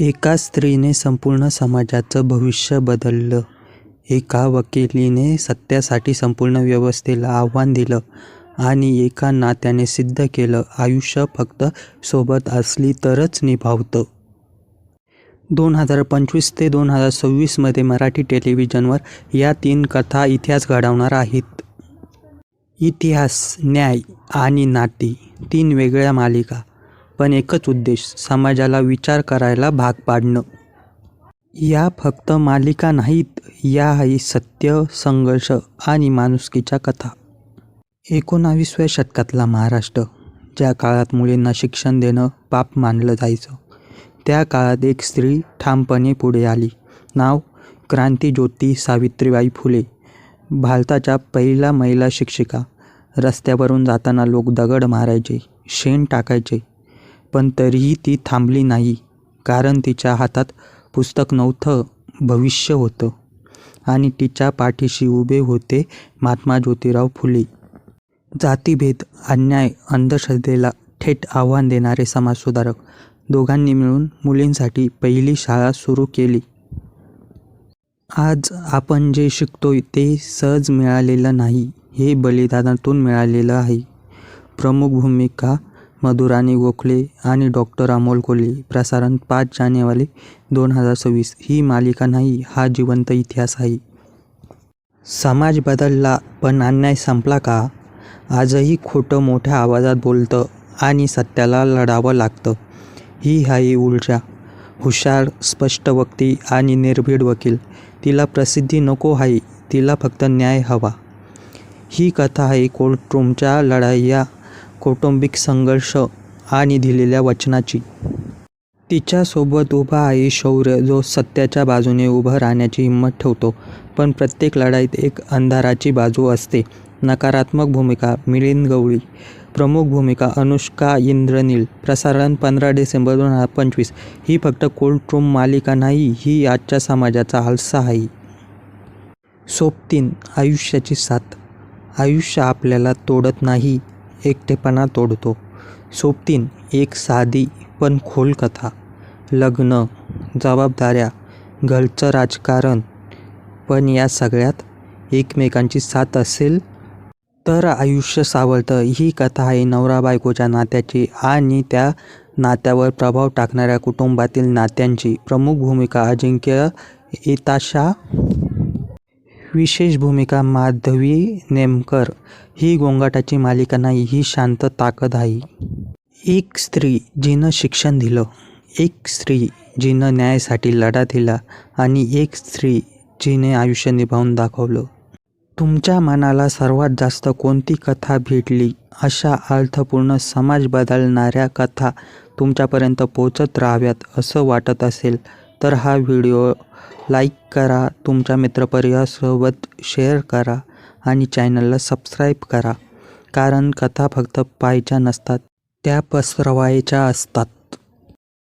एका स्त्रीने संपूर्ण समाजाचं भविष्य बदललं. एका वकिलीने सत्यासाठी संपूर्ण व्यवस्थेला आव्हान दिलं आणि एका नात्याने सिद्ध केलं आयुष्य फक्त सोबत असली तरच निभावतं. दोन हजार पंचवीस ते दोन हजार सव्वीसमध्ये मराठी टेलिव्हिजनवर या तीन कथा इतिहास घडवणार आहेत. इतिहास, न्याय आणि नाती तीन वेगळ्या मालिका, पण एकच उद्देश समाजाला विचार करायला भाग पाडणं. या फक्त मालिका नाहीत, या आहे सत्य, संघर्ष आणि माणुसकीच्या कथा. एकोणावीसव्या शतकातला महाराष्ट्र, ज्या काळात मुलींना शिक्षण देणं पाप मानलं जायचं, त्या काळात एक स्त्री ठामपणे पुढे आली. नाव क्रांतीज्योती सावित्रीबाई फुले. भारताच्या पहिल्या महिला शिक्षिका. रस्त्यावरून जाताना लोक दगड मारायचे, शेण टाकायचे, पण तरीही ती थांबली नाही, कारण तिच्या हातात पुस्तक नव्हतं, भविष्य होतं आणि तिच्या पाठीशी उभे होते महात्मा ज्योतिराव फुले. जातीभेद, अन्याय, अंधश्रद्धेला थेट आव्हान देणारे समाजसुधारक. दोघांनी मिळून मुलींसाठी पहिली शाळा सुरू केली. आज आपण जे शिकतोय ते सहज मिळालेलं नाही, हे बलिदानातून मिळालेलं आहे. प्रमुख भूमिका मधुराणी गोखले आणि डॉ. अमोल कोल्हे. प्रसारण पाच जानेवारी दोन हजार सव्वीस. ही मालिका नाही, हा जिवंत इतिहास आहे. समाज बदलला, पण अन्याय संपला का? आजही खोटं मोठ्या आवाजात बोलतं आणि सत्याला लढावं लागतं. ही आहे ऊर्जा. हुशार, स्पष्ट वक्ती आणि निर्भीड वकील. तिला प्रसिद्धी नको आहे, तिला फक्त न्याय हवा. ही कथा आहे कोर्टरूमच्या लढाया, कौटुंबिक संघर्ष आणि दिलेल्या वचनाची. तिच्यासोबत उभा आहे शौर्य, जो सत्याच्या बाजूने उभं राहण्याची हिंमत ठेवतो. पण प्रत्येक लढाईत एक अंधाराची बाजू असते. नकारात्मक भूमिका मिलिंद गवळी. प्रमुख भूमिका अनुष्का इंद्रनील. प्रसारण पंधरा डिसेंबर दोन हजार पंचवीस. ही फक्त कोर्टरूम मालिका नाही, ही आजच्या समाजाचा आलसा आहे. सोबतीन आयुष्याची साथ. आयुष्य आपल्याला तोडत नाही, एकटेपणा तोडतो. सोबतीन एक साधी पण खोल कथा. लग्न, जबाबदाऱ्या, घरचं राजकारण, पण या सगळ्यात एकमेकांची साथ असेल तर आयुष्य सावरतं. ही कथा आहे नवरा-बायकोच्या नात्याची आणि त्या नात्यावर प्रभाव टाकणाऱ्या कुटुंबातील नात्यांची. प्रमुख भूमिका अजिंक्य येताशा. विशेष भूमिका माधवी नेमकर. ही गोंगाटाची मालिका नाही, ही शांत ताकद आहे. एक स्त्री जिनं शिक्षण दिलं, एक स्त्री जिनं न्यायासाठी लढा दिला आणि एक स्त्री जिने आयुष्य निभावून दाखवलं. तुमच्या मनाला सर्वात जास्त कोणती कथा भेटली अशा अर्थपूर्ण, समाज बदलणाऱ्या कथा तुमच्यापर्यंत पोहोचत राहाव्यात असं वाटत असेल तर हा व्हिडिओ लाईक करा, तुमच्या मित्रपरिवारासोबत शेअर करा आणि चॅनलला सबस्क्राईब करा. कारण कथा फक्त पाहायच्या नसतात, त्या पसरवायच्या असतात.